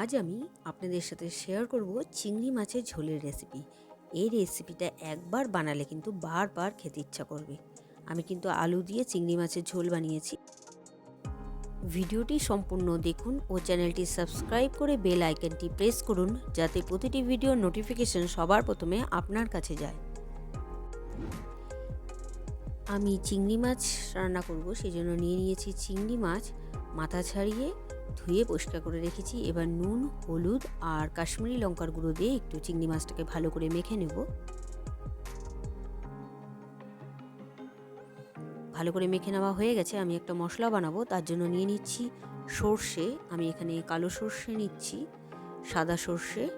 আজ আমি আপনাদের সাথে শেয়ার করব চিংড়ি মাছের ঝোলের রেসিপি এই রেসিপিটা একবার বানালে কিন্তু বারবার খেতে ইচ্ছা করবে। আমি কিন্তু আলু দিয়ে চিংড়ি মাছের ঝোল বানিয়েছি। ভিডিওটি সম্পূর্ণ দেখুন ও চ্যানেলটি সাবস্ক্রাইব করে বেল আইকনটি প্রেস করুন, যাতে প্রতিটি ভিডিও নোটিফিকেশন সবার প্রথমে আপনার কাছে যায়। আমি চিংড়ি মাছ রান্না করব সেই জন্য নিয়ে নিয়েছি চিংড়ি মাছ। মাথা ছাড়িয়ে ধুয়ে পরিষ্কার করে রেখেছি। এবার নুন, হলুদ আর কাশ্মীরি লঙ্কার গুঁড়ো দিয়ে একটু চিংড়ি মাছটাকে ভালো করে মেখে নেব। ভালো করে মেখে নেওয়া হয়ে গেছে। আমি একটা মশলা বানাবো, তার জন্য নিয়ে নিচ্ছি সর্ষে। আমি এখানে কালো সর্ষে নিচ্ছি, সাদা সর্ষে।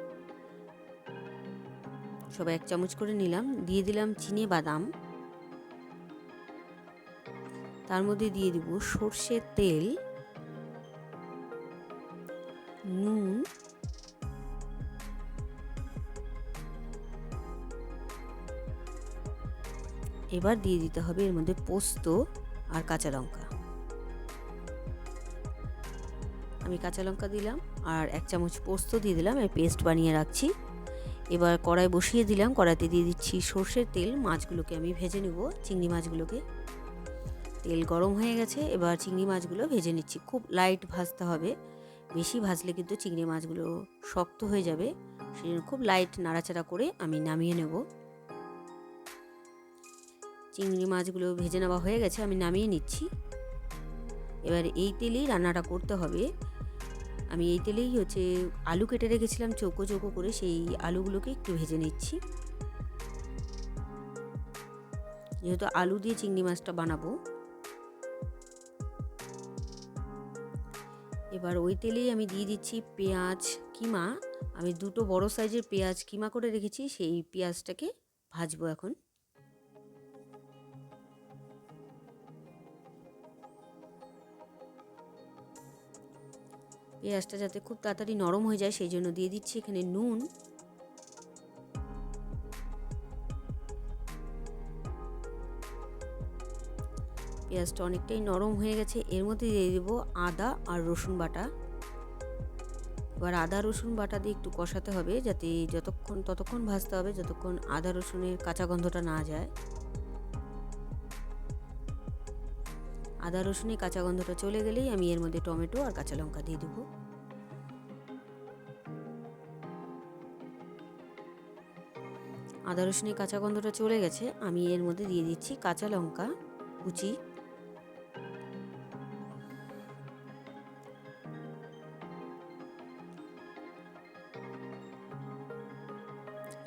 সব এক চামচ করে নিলাম। দিয়ে দিলাম চিনে, বাদাম। তার মধ্যে দিয়ে দিব সর্ষের তেল, নুন, এবার দিয়ে দিতে হবে এর মধ্যে পোস্ত আর কাঁচা লঙ্কা। আমি কাঁচা লঙ্কা দিলাম আর এক চামচ পোস্ত দিয়ে দিলাম, আমি পেস্ট বানিয়ে রাখছি। এবার কড়াই বসিয়ে দিলাম, কড়াইতে দিয়ে দিচ্ছি সর্ষের তেল, মাছগুলোকে আমি ভেজে নেব, চিংড়ি মাছগুলোকে। তেল গরম হয়ে গেছে, এবার চিংড়ি মাছগুলো ভেজে নিচ্ছি। খুব লাইট ভাজতে হবে। বেশি ভাজলে কিন্তু চিংড়ি মাছগুলো শক্ত হয়ে যাবে। সেই জন্য খুব লাইট নাড়াচাড়া করে আমি নামিয়ে নেব। চিংড়ি মাছগুলো ভেজে নেওয়া হয়ে গেছে, আমি নামিয়ে নিচ্ছি। এবার এই তেলেই রান্নাটা করতে হবে। আমি এই তেলেই হচ্ছে আলু কেটে রেখেছিলাম, চৌকো চৌকো করে সেই আলুগুলোকে একটু ভেজে নিচ্ছি। যেহেতু আলু দিয়ে চিংড়ি মাছটা বানাবো এবার ওই তেলেই আমি দিয়ে দিচ্ছি পেঁয়াজ কিমা। আমি দুটো বড় সাইজের পেঁয়াজ কিমা করে রেখেছি, সেই পেঁয়াজটাকে ভাজবো এখন। পেঁয়াজটা যাতে খুব তাড়াতাড়ি নরম হয়ে যায়, সেই জন্য দিয়ে দিচ্ছি এখানে নুন। পেঁয়াজটা অনেকটাই নরম হয়ে গেছে। এর মধ্যে দিয়ে দেবো আদা আর রসুন বাটা। এবার আদা, রসুন বাটা দিয়ে একটু কষাতে হবে যাতে যতক্ষণ, ততক্ষণ ভাজতে হবে যতক্ষণ আদা, রসুনের কাঁচা গন্ধটা না যায়। আদা, রসুনের কাঁচা গন্ধটা চলে গেলেই আমি এর মধ্যে টমেটো আর কাঁচা লঙ্কা দিয়ে দেবো। আদা, রসুনের কাঁচা গন্ধটা চলে গেছে। আমি এর মধ্যে দিয়ে দিচ্ছি কাঁচা লঙ্কা, কুচি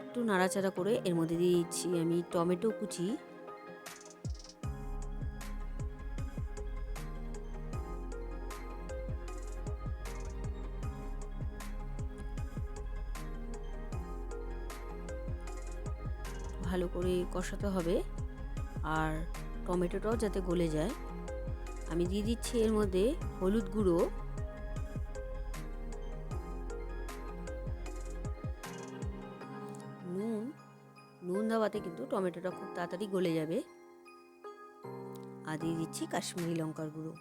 একটু নাড়াচাড়া করে এর মধ্যে দিয়ে দিচ্ছি আমি টমেটো কুচি। ভালো করে কষাতে হবে আর টমেটোটাও যাতে গলে যায়। আমি দিয়ে দিচ্ছি এর মধ্যে হলুদ গুঁড়ো। দেওয়াতে কিন্তু টমেটোটা খুব তাড়াতাড়ি গলে যাবে। আর দিয়ে দিচ্ছি কাশ্মীরি লঙ্কার গুঁড়ো।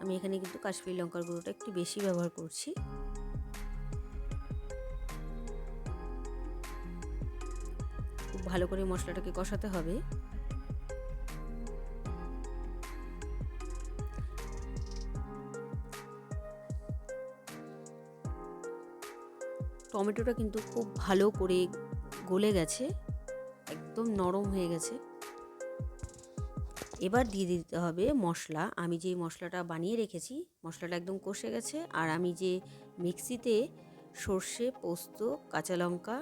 আমি এখানে কিন্তু কাশ্মীরি লঙ্কার গুঁড়োটা একটু বেশি ব্যবহার করছি। খুব ভালো করে মশলাটাকে কষাতে হবে। টমেটোটা কিন্তু খুব ভালো করে গলে গেছে, একদম নরম হয়ে গেছে। এবার দিয়ে দিতে হবে মশলা। আমি যে মশলাটা বানিয়ে রেখেছি, মশলাটা একদম কষে গেছে। আর আমি যে মিক্সিতে সর্ষে, পোস্ত, কাঁচা লঙ্কা,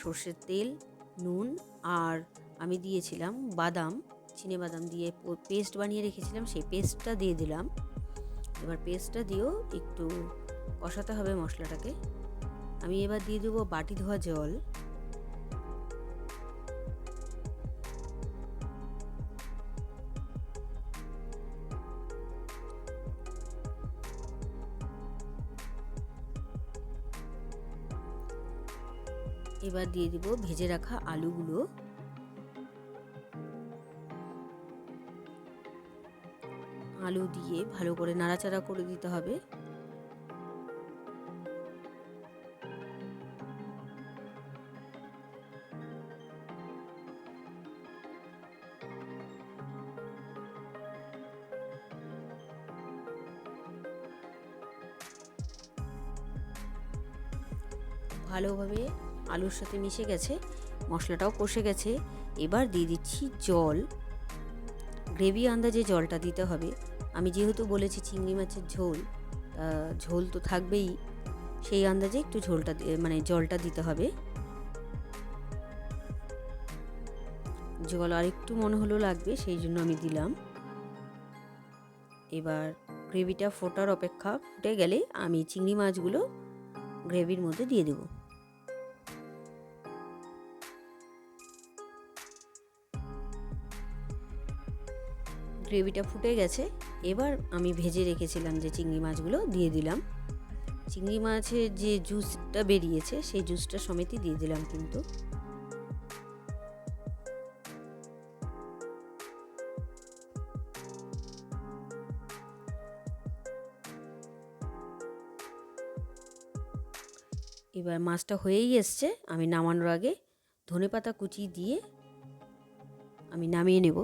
সর্ষের তেল, নুন আর আমি দিয়েছিলাম বাদাম, চিনে বাদাম দিয়ে পেস্ট বানিয়ে রেখেছিলাম, সেই পেস্টটা দিয়ে দিলাম। এবার পেস্টটা দিয়েও একটু কষাতে হবে মশলাটাকে। আমি এবার দিয়ে দেবো বাটি ধোয়া জল। এবার দিয়ে দিব ভেজে রাখা আলুগুলো। আলু দিয়ে ভালো করে নাড়াচাড়া করে দিতে হবে। ভালোভাবে আলুর সাথে মিশে গেছে, মশলাটাও কষে গেছে। এবার দিয়ে দিচ্ছি জল। গ্রেভি আন্দাজে জলটা দিতে হবে। আমি যেহেতু বলেছি চিংড়ি মাছের ঝোল ঝোল তো থাকবেই। সেই আন্দাজে একটু ঝোলটা মানে জলটা দিতে হবে। জল আর একটু মনে হলো লাগবে, সেই জন্য আমি দিলাম। এবার গ্রেভিটা ফোটার অপেক্ষা ফুটে গেলে আমি চিংড়ি মাছগুলো গ্রেভির মধ্যে দিয়ে দেব। গ্রেভিটা ফুটে গেছে। এবার আমি ভেজে রেখেছিলাম যে চিংড়ি মাছগুলো, দিয়ে দিলাম। চিংড়ি মাছের যে জুসটা বেরিয়েছে, সেই জুসটা সমেতই দিয়ে দিলাম কিন্তু। এবার মাছটা হয়েই এসছে, আমি নামানোর আগে ধনেপাতা কুচি দিয়ে আমি নামিয়ে নেব।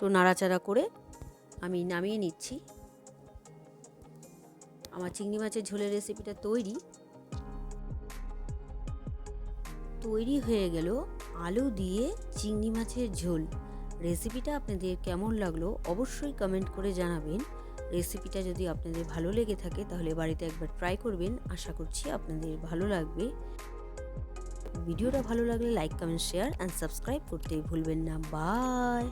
তো নাড়াচাড়া করে আমি নামিয়ে নিচ্ছি। আমার চিংড়ি মাছের ঝোলের রেসিপিটা তৈরি। তৈরি হয়ে গেল আলু দিয়ে চিংড়ি মাছের ঝোল। রেসিপিটা আপনাদের কেমন লাগল অবশ্যই কমেন্ট করে জানাবেন। রেসিপিটা যদি আপনাদের ভালো লেগে থাকে তাহলে বাড়িতে একবার ট্রাই করবেন। আশা করছি আপনাদের ভালো লাগবে। ভিডিওটা ভালো লাগলে like comment share and subscribe করতে ভুলবেন না। বাই